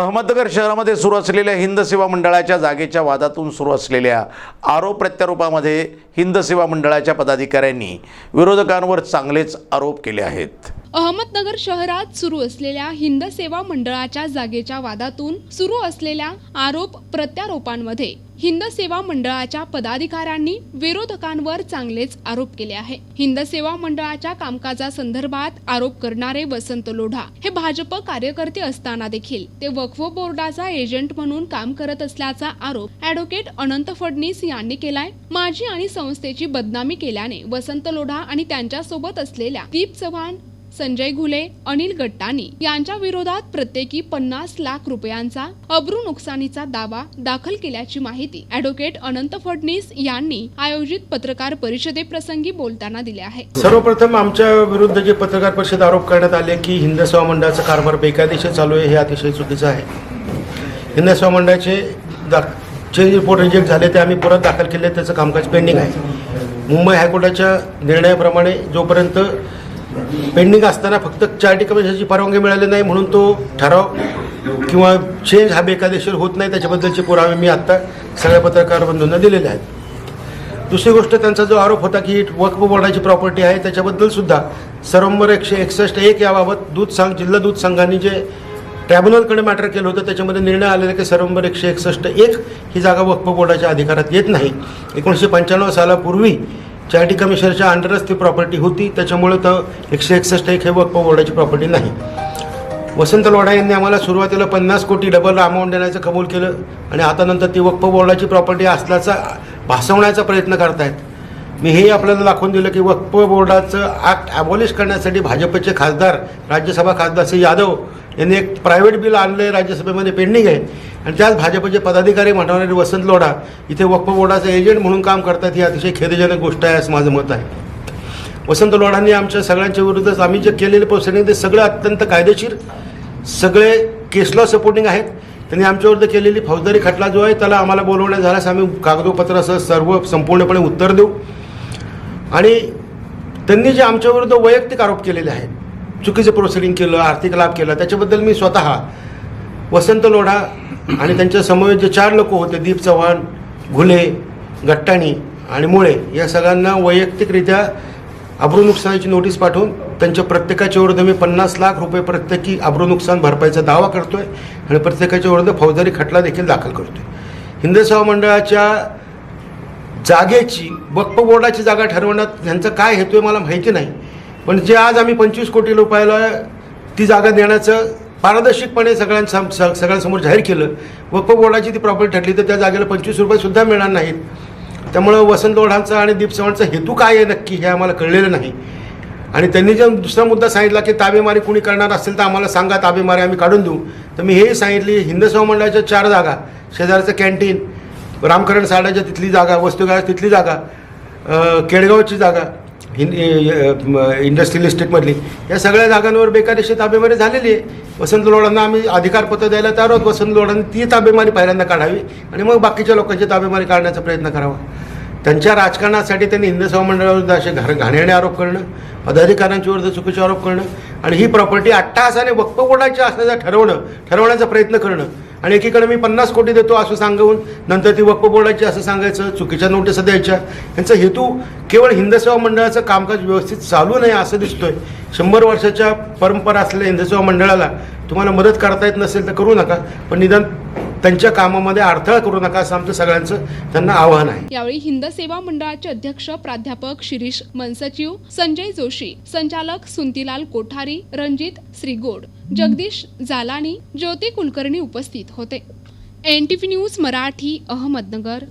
अहमदनगर शहरामध्ये सुरू असलेल्या हिंद सेवा मंडळाच्या जागेच्या वादातून सुरू असलेल्या आरोप प्रत्यारोपामध्ये हिंद सेवा मंडळाच्या पदाधिकाऱ्यांनी विरोधकांवर चांगलेच आरोप केले आहेत. अहमदनगर शहरात सुरू असलेल्या हिंद सेवा मंडळाच्या जागेच्या वादातून सुरू असलेल्या आरोप प्रत्यारोपांमध्ये हिंद सेवा मंडळाच्या पदाधिकाऱ्यांनी विरोधकांवर चांगलेच आरोप केले आहे हिंद सेवा मंडळाच्या कामकाजासंदर्भात आरोप करणारे वसंत लोढा हे भाजप कार्यकर्ते असताना देखील ते वक्फ बोर्डाचा एजंट म्हणून काम करत असल्याचा आरोप अॅडव्होकेट अनंत फडणीस यांनी केलाय. माझी आणि संस्थेची बदनामी केल्याने वसंत लोढा आणि त्यांच्यासोबत असलेल्या दीप चव्हाण संजय घुले अनिल गट्टानी यांच्या विरोधात प्रत्येकी पन्नास लाख रुपयांचा अब्रू नुकसानीचा दावा दाखल केल्याची माहिती ॲडव्होकेट अनंत फडणीस यांनी आयोजित पत्रकार परिषदेप्रसंगी बोलताना दिली आहे. सर्वप्रथम आमच्या विरुद्ध जे पत्रकार परिषद आरोप करण्यात आले की हिंद सेवा मंडळाचा कारभार बेकायदेशीर चालू आहे हे अतिशय चुकीचं आहे. हिंद सेवा मंडळाचे जे रिपोर्ट रिजेक्ट झाले ते आम्ही परत दाखल केले त्याचं कामकाज पेंडिंग आहे. मुंबई हायकोर्टाच्या निर्णयाप्रमाणे जोपर्यंत पेंडिंग असताना फक्त चार्टी कमिशनची परवानगी मिळाली नाही म्हणून तो ठराव किंवा चेंज हा बेकायदेशीर होत नाही. त्याच्याबद्दलचे पुरावे मी आत्ता सगळ्या पत्रकार बंधूंना दिलेले आहेत. दुसरी गोष्ट त्यांचा जो आरोप होता की वक्फ बोर्डाची प्रॉपर्टी आहे त्याच्याबद्दल सुद्धा सरंबर एकशे एकसष्ट एक याबाबत दूध संघ जिल्हा दूध संघांनी जे ट्रायब्युनलकडे मॅटर केलं होतं त्याच्यामध्ये निर्णय आलेला की सरंबर एकशे एकसष्ट एक ही जागा वक्फ बोर्डाच्या अधिकारात येत नाही. एकोणीसशे पंच्याण्णव सालापूर्वी चॅरिटी कमिशनरच्या अंडरच ती प्रॉपर्टी होती. त्याच्यामुळे तर एकशे एकसष्ट एक हे वक्फ बोर्डाची प्रॉपर्टी नाही. वसंत लोढा यांनी आम्हाला सुरुवातीला पन्नास कोटी डबल अमाऊंट देण्याचं कबूल केलं आणि आता नंतर ती वक्फ बोर्डाची प्रॉपर्टी असल्याचा भासवण्याचा प्रयत्न करतायत. मी हे आपल्याला दाखवून दिलं की वक्फ बोर्डाचं ॲक्ट ॲबॉलिश करण्यासाठी भाजपचे खासदार राज्यसभा खासदार श्री यादव यांनी एक प्रायव्हेट बिल आणलं राज्यसभेमध्ये पेंडिंग आहे. आणि त्याच भाजपचे पदाधिकारी म्हणणारे वसंत लोढा इथे वक्फ बोर्डाचे एजंट म्हणून काम करतात ही अतिशय खेदजनक गोष्ट आहे असं माझं मत आहे. वसंत लोढांनी आमच्या सगळ्यांच्या विरुद्ध आम्ही जे केलेले प्रोसेडिंग ते सगळे अत्यंत कायदेशीर सगळे केसला सपोर्टिंग आहेत. त्यांनी आमच्याविरुद्ध केलेली फौजदारी खटला जो आहे त्याला आम्हाला बोलवण्यात झाल्यास आम्ही कागदोपत्रासह सर्व संपूर्णपणे उत्तर देऊ. आणि त्यांनी जे आमच्याविरुद्ध वैयक्तिक आरोप केलेले आहेत चुकीचं प्रोसेडिंग केलं आर्थिक लाभ केला त्याच्याबद्दल मी स्वतः वसंत लोढा आणि त्यांच्या समवेत जे चार लोक होते दीप चव्हाण घुले गट्टाणी आणि मुळे या सगळ्यांना वैयक्तिकरित्या अब्रू नुकसानीची नोटीस पाठवून त्यांच्या प्रत्येकाच्या विरुद्ध मी पन्नास लाख रुपये प्रत्येकी अब्रू नुकसान भरपाईचा दावा करतोय आणि प्रत्येकाच्या विरुद्ध फौजदारी खटला देखील दाखल करतोय. हिंद मंडळाच्या जागेची वक्फ बोर्डाची जागा ठरवण्यात ह्यांचा काय हेतू आहे मला माहिती नाही. पण जे आज आम्ही पंचवीस कोटी रुपयाला ती जागा देण्याचं पारदर्शकपणे सगळ्यांसम स- सगळ्यांसमोर जाहीर केलं. वक्फ बोर्डाची ती प्रॉपर्टी ठरली तर त्या जागेला पंचवीस रुपयेसुद्धा मिळणार नाहीत. त्यामुळं वसंत ओढांचा आणि दीप चव्हाणचा हेतू काय आहे नक्की हे आम्हाला कळलेलं नाही. आणि त्यांनी जर दुसरा मुद्दा सांगितला की ताबेमारी कुणी करणार असेल तर आम्हाला सांगा ताबेमारी आम्ही काढून देऊ. तर मी हे सांगितली हिंद सेवा मंडळाच्या चार जागा शेजारचं कॅन्टीन रामकरण साडाच्या तिथली जागा वस्तुगाळ तिथली जागा केडगावची जागा हिंद इंडस्ट्रियल इस्टेटमधली या सगळ्या जागांवर बेकायदेशीर ताबेमारी झालेली आहे. वसंत लोढांना आम्ही अधिकारपत्र द्यायला तयार आहोत. वसंत लोढांनी ती ताबेमारी पहिल्यांदा काढावी आणि मग बाकीच्या लोकांची ताबेमारी काढण्याचा प्रयत्न करावा. त्यांच्या राजकारणासाठी त्यांनी हिंद सेवा असे घर घाणेरडे आरोप करणं पदाधिकाऱ्यांच्या विरुद्ध चुकीचे आरोप करणं आणि ही प्रॉपर्टी अट्टाहासाने वक्फ कोणाची असण्याचं ठरवणं ठरवण्याचा प्रयत्न करणं. आणि एकीकडे मी पन्नास कोटी देतो असं सांगून नंतर ती वक्फ बोर्डाची असं सांगायचं चुकीच्या नोटिसा द्यायच्या. यांचा हेतू केवळ हिंद सेवा मंडळाचं कामकाज व्यवस्थित चालू नाही असं दिसतोय. शंभर वर्षाच्या परंपरा असलेल्या हिंद सेवा मंडळाला तुम्हाला मदत करता येत नसेल तर करू नका पण निदान त्यांच्या कामामध्ये अडथळा करू नका असं आमचं सगळ्यांचं त्यांना आवाहन आहे. यावेळी हिंद सेवा मंडळाचे अध्यक्ष प्राध्यापक शिरीष मनसचिव संजय जोशी संचालक सुंतीलाल कोठारी रणजित श्रीगोड. जगदीश जालानी ज्योती कुलकर्णी उपस्थित होते. N T V news Marathi Ahmednagar.